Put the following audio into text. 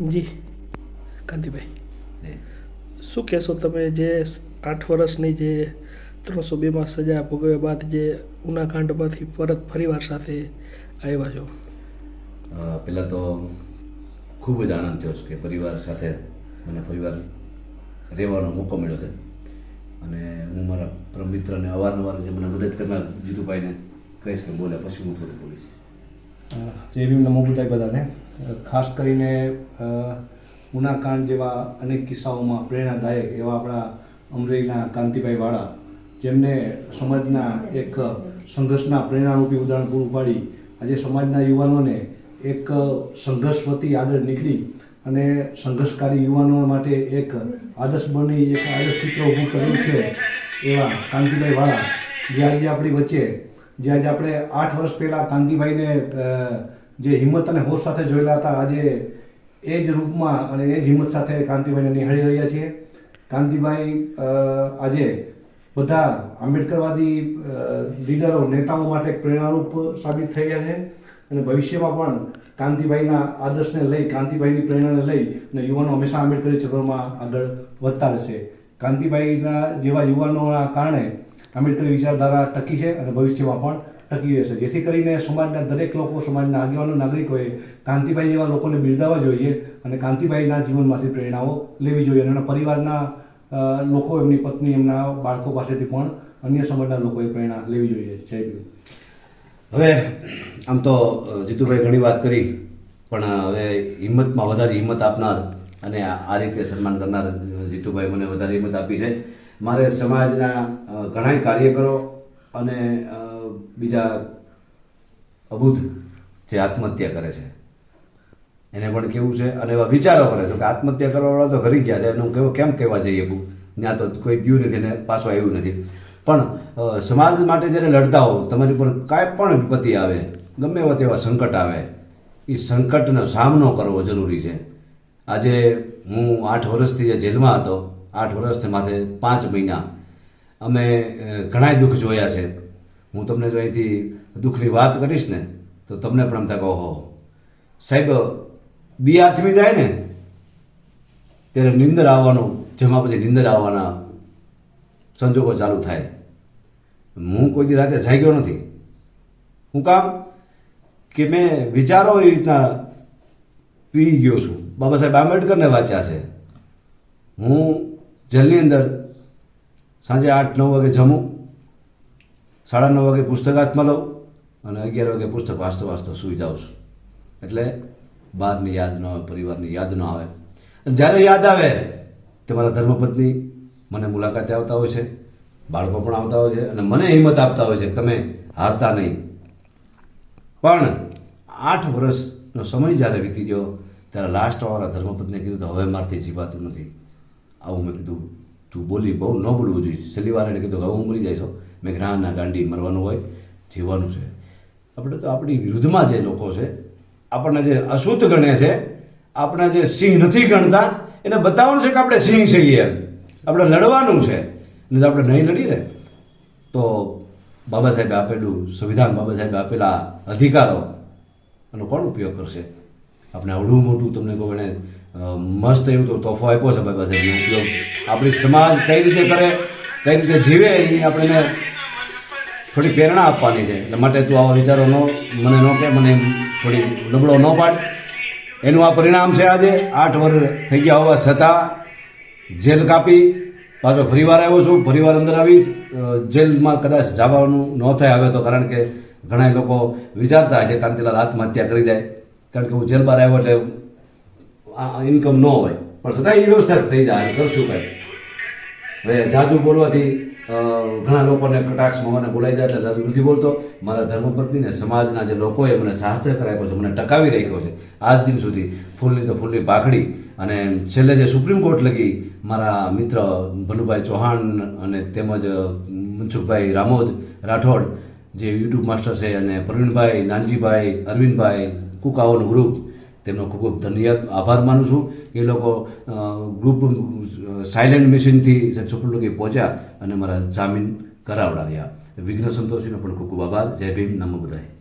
જી. કાંતિભાઈ. શું કહેશો તમે જે આઠ વર્ષની જે ત્રણસો બેમાં સજા ભોગવ્યા બાદ જે ઉનાકાંડમાંથી પરત પરિવાર સાથે આવ્યા છો? પહેલાં તો ખૂબ જ આનંદ થયો છે કે પરિવાર સાથે મને પરિવાર રહેવાનો મોકો મળ્યો છે. અને હું મારા પરમ મિત્રને અવારનવાર જે મને મદદ કરનાર જીતુભાઈને કહીશ કે બોલે પછી હું થોડું બોલીશ. જય ભીમ નમો બુદ્ધાય બધાને. ખાસ કરીને ઉનાકાંડ જેવા અનેક કિસ્સાઓમાં પ્રેરણાદાયક એવા આપણા અમરેલીના કાંતિભાઈ વાળા, જેમને સમાજના એક સંઘર્ષના પ્રેરણારૂપી ઉદાહરણ પૂરું પાડી. આજે સમાજના યુવાનોને એક સંઘર્ષ વતી આગળ નીકળી અને સંઘર્ષકારી યુવાનો માટે એક આદર્શ બની, એક આદર્શ ચિત્ર ઊભું કર્યું છે એવા કાંતિભાઈ વાળા. જે આજે આપણી વચ્ચે જે આજે આપણે આઠ વર્ષ પહેલાં કાંતિભાઈને જે હિંમત અને હોશ સાથે જોયેલા હતા, આજે એ જ રૂપમાં અને એ જ હિંમત સાથે કાંતિભાઈને નિહાળી રહ્યા છીએ. કાંતિભાઈ આજે બધા આંબેડકરવાદી લીડરો, નેતાઓ માટે પ્રેરણારૂપ સાબિત થઈ રહ્યા છે અને ભવિષ્યમાં પણ કાંતિભાઈના આદર્શને લઈ, કાંતિભાઈની પ્રેરણાને લઈ અને યુવાનો હંમેશા આંબેડકરી ચળવળમાં આગળ વધતા રહેશે. કાંતિભાઈના જેવા યુવાનોના કારણે આંબેડકરી વિચારધારા ટકી છે અને ભવિષ્યમાં પણ ટકી રહેશે. જેથી કરીને સમાજના દરેક લોકો, સમાજના આગેવાનો, નાગરિકોએ કાંતિભાઈ જેવા લોકોને બિરદાવવા જોઈએ અને કાંતિભાઈના જીવનમાંથી પ્રેરણાઓ લેવી જોઈએ અને એમના પરિવારના લોકો, એમની પત્ની, એમના બાળકો પાસેથી પણ અન્ય સમાજના લોકોએ પ્રેરણા લેવી જોઈએ. જય ભીમ. હવે, આમ તો જીતુભાઈ ઘણી વાત કરી, પણ હવે હિંમતમાં વધારે હિંમત આપનાર અને આ રીતે સન્માન કરનાર જીતુભાઈ મને વધારે હિંમત આપી છે. મારે સમાજના ઘણાય કાર્યકરો અને બીજા અબૂધ જે આત્મહત્યા કરે છે, એને પણ કેવું છે અને એવા વિચારો કરે છે કે આત્મહત્યા કરવાવાળા તો ઘરી ગયા છે. એનું કેવું, કેમ કહેવા જઈએ હું ત્યાં તો કોઈ ગયું નથી ને પાછું આવ્યું નથી. પણ સમાજ માટે જ્યારે લડતા હો તમારી પર કાંઈ પણ વિપત્તિ આવે, ગમે એવા તેવા સંકટ આવે એ સંકટનો સામનો કરવો જરૂરી છે. આજે હું આઠ વર્ષથી જે જેલમાં હતો આઠ વર્ષથી માથે પાંચ મહિના. અમે ઘણાય દુઃખ જોયા છે. હું તમને જો અહીંથી દુઃખની વાત કરીશ ને, તો તમને પણ એમ થાય કે ઓહો. સાહેબ દી આથમી જાય ને, ત્યારે નિંદર આવવાનું, જેમાં પછી નિંદર આવવાના સંજોગો ચાલુ થાય. હું કોઈ દી રાતે જાગ્યો નથી. હું કામ? કે મેં વિચારો એ રીતના પી ગયો છું. બાબા સાહેબ આંબેડકરને વાંચ્યા છે. હું જેલની અંદર સાંજે આઠ, નવ વાગે જમું, સાડા નવ વાગે પુસ્તક હાથમાં લઉં અને અગિયાર વાગે પુસ્તક વાંચતો વાંચતો સૂઈ જાઉં છું. એટલે બહારની યાદ ન આવે, પરિવારની યાદ ન આવે. અને જ્યારે યાદ આવે, તમારા ધર્મપત્ની મને મુલાકાતે આવતા હોય છે, બાળકો પણ આવતા હોય છે અને મને હિંમત આપતા હોય છે, તમે હારતા નહીં. પણ આઠ વર્ષનો સમય જ્યારે વીતી ગયો, ત્યારે લાસ્ટ વાળા ધર્મપત્નીએ કીધું તો હવે મારથી જીવાતું નથી. આવું મેં કીધું, તું બોલી બહુ ન બોલવું જોઈએ. છેલ્લી વાર એને કીધું કે, હવે હું મરી છો. મેં ના ના, ગાંડી, મરવાનું હોય, જીવવાનું છે. આપણે તો આપણી વિરુદ્ધમાં જે લોકો છે, આપણને જે અશુદ્ધ ગણે છે, આપણે જે સિંહ નથી ગણતા, એને બતાવવાનું છે કે આપણે સિંહ છીએ એમ. આપણે લડવાનું છે. ને જો આપણે નહીં લડીએ તો બાબા સાહેબે આપેલું, સંવિધાન બાબા સાહેબે આપેલા અધિકારો, એનો કોણ ઉપયોગ કરશે? આપણે આવડું મોટું તમને કહું એને મસ્ત એવું તો તોફો આપ્યો છે બાબા સાહેબનો ઉપયોગ આપણી સમાજ કઈ રીતે કરે, કઈ રીતે જીવે, એ આપણને થોડી પ્રેરણા આપવાની છે. એટલે માટે તું આવા વિચારો, ન, મને ન કે, મને થોડી નબળો ન પાડ. એનું આ પરિણામ છે આજે, આઠ વર્ષ થઈ ગયા હોવા છતાં, જેલ કાપી, પાછો ફરીવાર આવ્યો છું, ફરીવાર અંદર આવી જેલમાં કદાચ જવાનું ન થાય હવે તો, કારણ કે ઘણા લોકો વિચારતા હશે, કાંતિલાલ આત્મહત્યા કરી જાય. કારણ કે હું જેલ બહાર આવ્યો એટલે ઇન્કમ ન હોય. પણ છતાં એ વ્યવસ્થા થઈ જાય કરશું કાંઈ. હવે જાજુ બોલવાથી ઘણા લોકોને કટાક્ષમાં મને બોલાઈ જાય એટલે જાજુ નથી બોલતો. મારા ધર્મપત્નીને સમાજના જે લોકોએ મને સાહસ કરાવ્યો છે, મને ટકાવી રાખ્યો છે, આજ દિન સુધી ફૂલની તો ફૂલની પાખડી અને છેલ્લે જે સુપ્રીમ કોર્ટ લગી મારા મિત્ર ભલુભાઈ ચૌહાણ અને તેમજ મનસુખભાઈ રામોદ રાઠોડ, જે યુટ્યુબ માસ્ટર છે, અને પ્રવીણભાઈ, નાનજીભાઈ, અરવિંદભાઈ કુકાઓનું ગ્રુપ તેમનો ખૂબ ખૂબ ધન્યવાદ. આભાર માનું છું એ લોકો ગ્રુપ સાયલેન્ટ મશીનથી સુપ્રીમ કોર્ટે પહોંચ્યા અને મારા જામીન કરાવડાવ્યા. વિઘ્ન સંતોષીનો પણ ખૂબ ખૂબ આભાર. જય ભીમ. નમો બધાય.